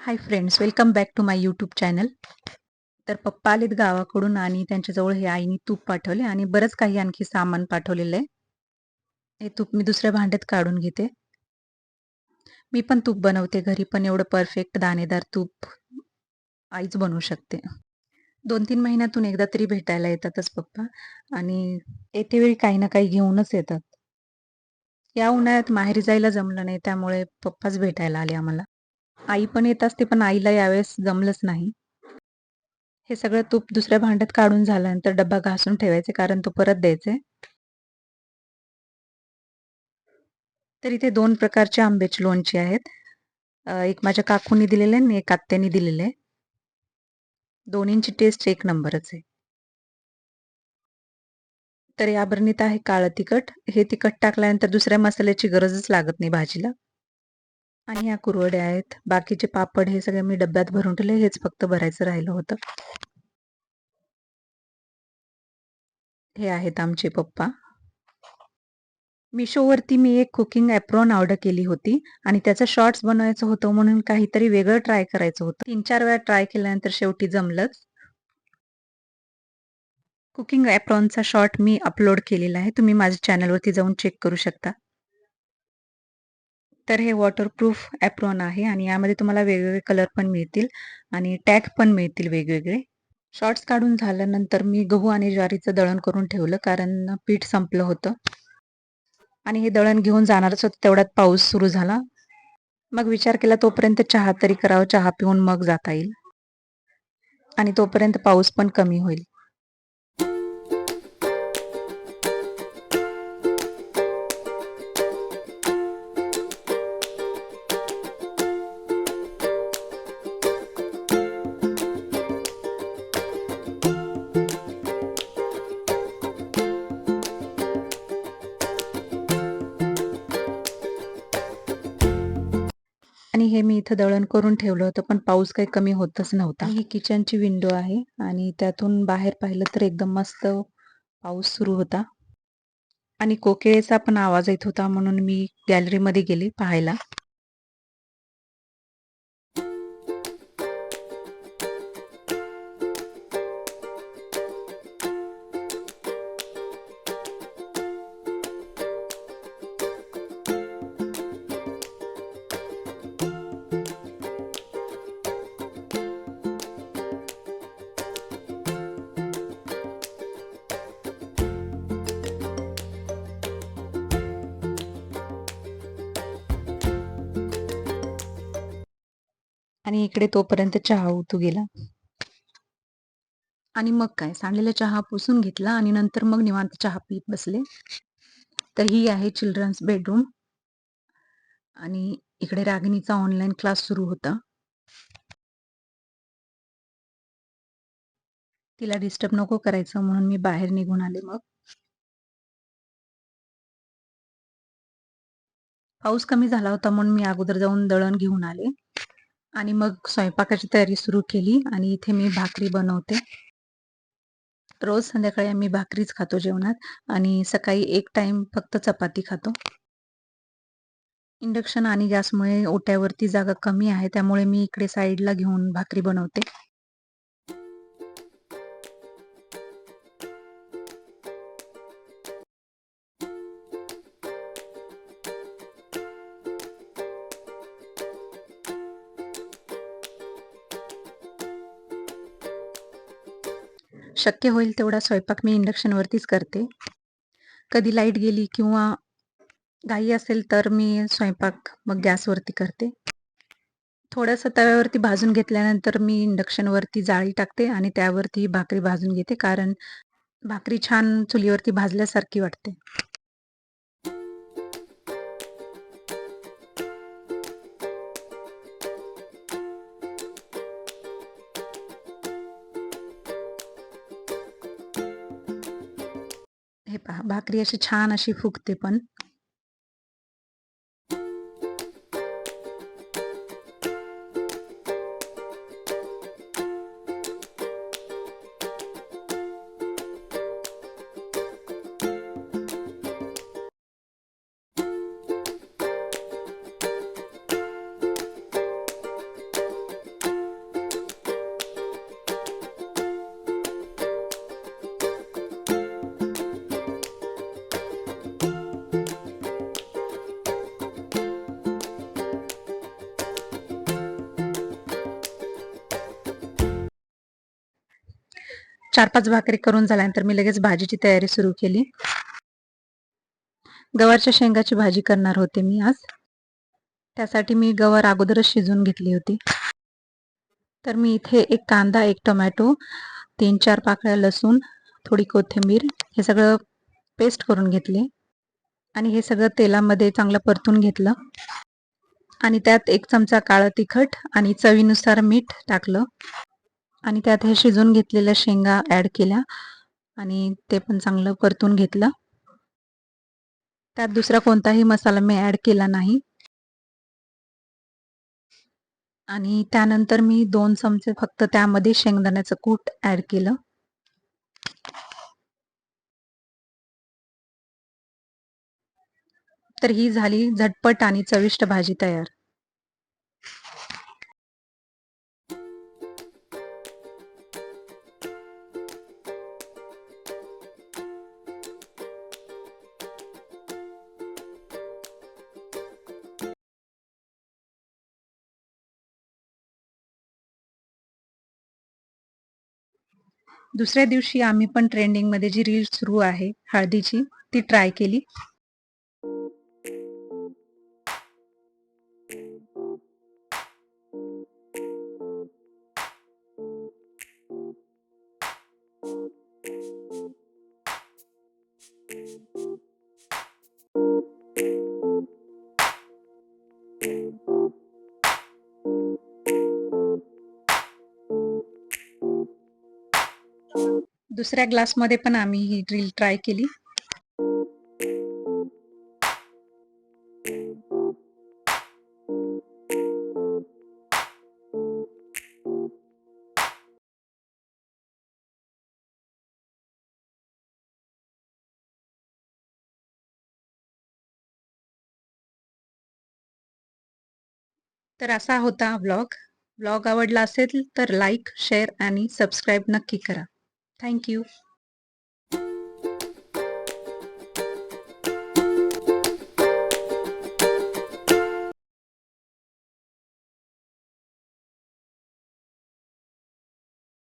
Hi friends welcome back to my YouTube channel तर पप्पा आलेत गावाकडून आणि त्यांच्याजवळ हे आईने तूप पाठवले आणि बरंच काही आणखी सामान पाठवलेलं आहे. हे तूप मी दुसऱ्या भांड्यात काढून घेते. मी पण तूप बनवते घरी पण एवढं परफेक्ट दाणेदार तूप आईच बनवू शकते. दोन तीन महिन्यातून एकदा तरी भेटायला येतातच पप्पा आणि येते वेळी काही ना काही घेऊनच येतात. या उन्हाळ्यात माहेरी जायला जमलं नाही त्यामुळे पप्पाच भेटायला आले आम्हाला. आई पण येत असते पण आईला यावेळेस जमलंच नाही. हे सगळं तूप दुसऱ्या भांड्यात काढून झाल्यानंतर डब्बा घासून ठेवायचे कारण तो परत द्यायचे. तर इथे दोन प्रकारचे आंब्याची लोणची आहेत. एक माझ्या काकूंनी दिलेले आणि एक आत्यानी दिलेले. दोन्हींची टेस्ट एक नंबरच आहे. तर या बरणीत आहे काळं तिखट. हे तिखट टाकल्यानंतर दुसऱ्या मसाल्याची गरजच लागत नाही भाजीला. आणि ह्या कुरवड्या आहेत. बाकीचे पापड हे सगळे मी डब्यात भरून ठेवले. हेच फक्त भरायचं राहिलं होतं. हे आहेत आमचे पप्पा. मिशोवरती मी एक कुकिंग ॲप्रॉन ऑर्डर केली होती आणि त्याचं शॉर्ट्स बनवायचं होतं म्हणून काहीतरी वेगळं ट्राय करायचं होतं. तीन चार वेळा ट्राय केल्यानंतर शेवटी जमलंच. कुकिंग ॲप्रॉनचा शॉर्ट मी अपलोड केलेला आहे. तुम्ही माझ्या चॅनलवरती जाऊन चेक करू शकता. तर हे वॉटरप्रूफ ॲप्रॉन आहे आणि यामध्ये तुम्हाला वेगवेगळे कलर पण मिळतील आणि टॅग पण मिळतील वेगवेगळे. शॉर्ट्स काढून झाल्यानंतर मी गहू आणि ज्वारीचं दळण करून ठेवलं कारण पीठ संपलं होतं. आणि हे दळण घेऊन जाणारच होतं तेवढ्यात पाऊस सुरू झाला. मग विचार केला तोपर्यंत चहा तरी करावं चहा पिऊन मग जाता येईल. आणि तोपर्यंत पाऊस पण कमी होईल. आणि हे मी इथं दळण करून ठेवलं होतं पण पाऊस काही कमी होतच नव्हता. ही किचनची विंडो आहे आणि त्यातून बाहेर पाहिलं तर एकदम मस्त पाऊस सुरू होता. आणि कोकिळेचा पण आवाज येत होता म्हणून मी गॅलरीमध्ये गेले पाहायला. आणि इकडे तोपर्यंत चहा उतू गेला. आणि मग काय? सांडलेला चहा पुसून घेतला आणि नंतर मग निवांत चहा पीत बसले. तर ही आहे चिल्ड्रन्स बेडरूम. आणि इकडे रागिणीचा ऑनलाईन क्लास सुरू होता. तिला डिस्टर्ब नको करायचं म्हणून मी बाहेर निघून आले मग. पाऊस कमी झाला होता म्हणून मी अगोदर जाऊन दळण घेऊन आले. आणि मग स्वयंपाकाची तयारी सुरू केली आणि इथे मी भाकरी बनवते. रोज संध्याकाळी आम्ही भाकरीच खातो जेवणात आणि सकाळी एक टाइम फक्त चपाती खातो. इंडक्शन आणि गॅसमुळे ओट्यावरती जागा कमी आहे त्यामुळे मी इकडे साईडला घेऊन भाकरी बनवते. शक्य होईल तेवढा स्वयंपाक मी इंडक्शनवरतीच करते. कधी लाइट गेली किंवा घाई असेल तर मी स्वयंपाक मग गॅसवरती करते. थोडंसं तव्यावरती भाजून घेतल्यानंतर मी इंडक्शनवरती जाळी टाकते आणि त्यावरती भाकरी भाजून घेते कारण भाकरी छान चुलीवरती भाजल्यासारखी वाटते. भाकरी अशी छान अशी फुगते पण. चार पाच भाकरी करून झाल्यानंतर मी लगेच भाजीची तयारी सुरू केली. गवारच्या शेंगाची भाजी करणार होते मी आज. त्यासाठी मी गवार अगोदरच शिजवून घेतली होती. तर मी इथे एक कांदा एक टोमॅटो तीन चार पाकळ्या लसूण थोडी कोथिंबीर हे सगळं पेस्ट करून घेतले. आणि हे सगळं तेलामध्ये चांगलं परतून घेतलं. आणि त्यात एक चमचा काळं तिखट आणि चवीनुसार मीठ टाकलं. आणि त्यात हे शिजून घेतलेल्या शेंगा ॲड केल्या आणि ते पण चांगलं परतून घेतलं. त्यात दुसरा कोणताही मसाला मी ॲड केला नाही. आणि त्यानंतर मी दोन चमचे फक्त त्यामध्ये शेंगदाण्याचं कूट ॲड केलं. तर ही झाली झटपट आणि चविष्ट भाजी तयार. दुसऱ्या दिवशी आम्ही पण ट्रेंडिंगमध्ये जी रील सुरू आहे हळदीची ती ट्राय केली. दुसऱ्या ग्लासमध्ये पण आम्ही ही ड्रिल ट्राय केली. तर असा होता ब्लॉग ब्लॉग आवडला असेल तर लाईक शेअर आणि सबस्क्राईब नक्की करा. Thank you.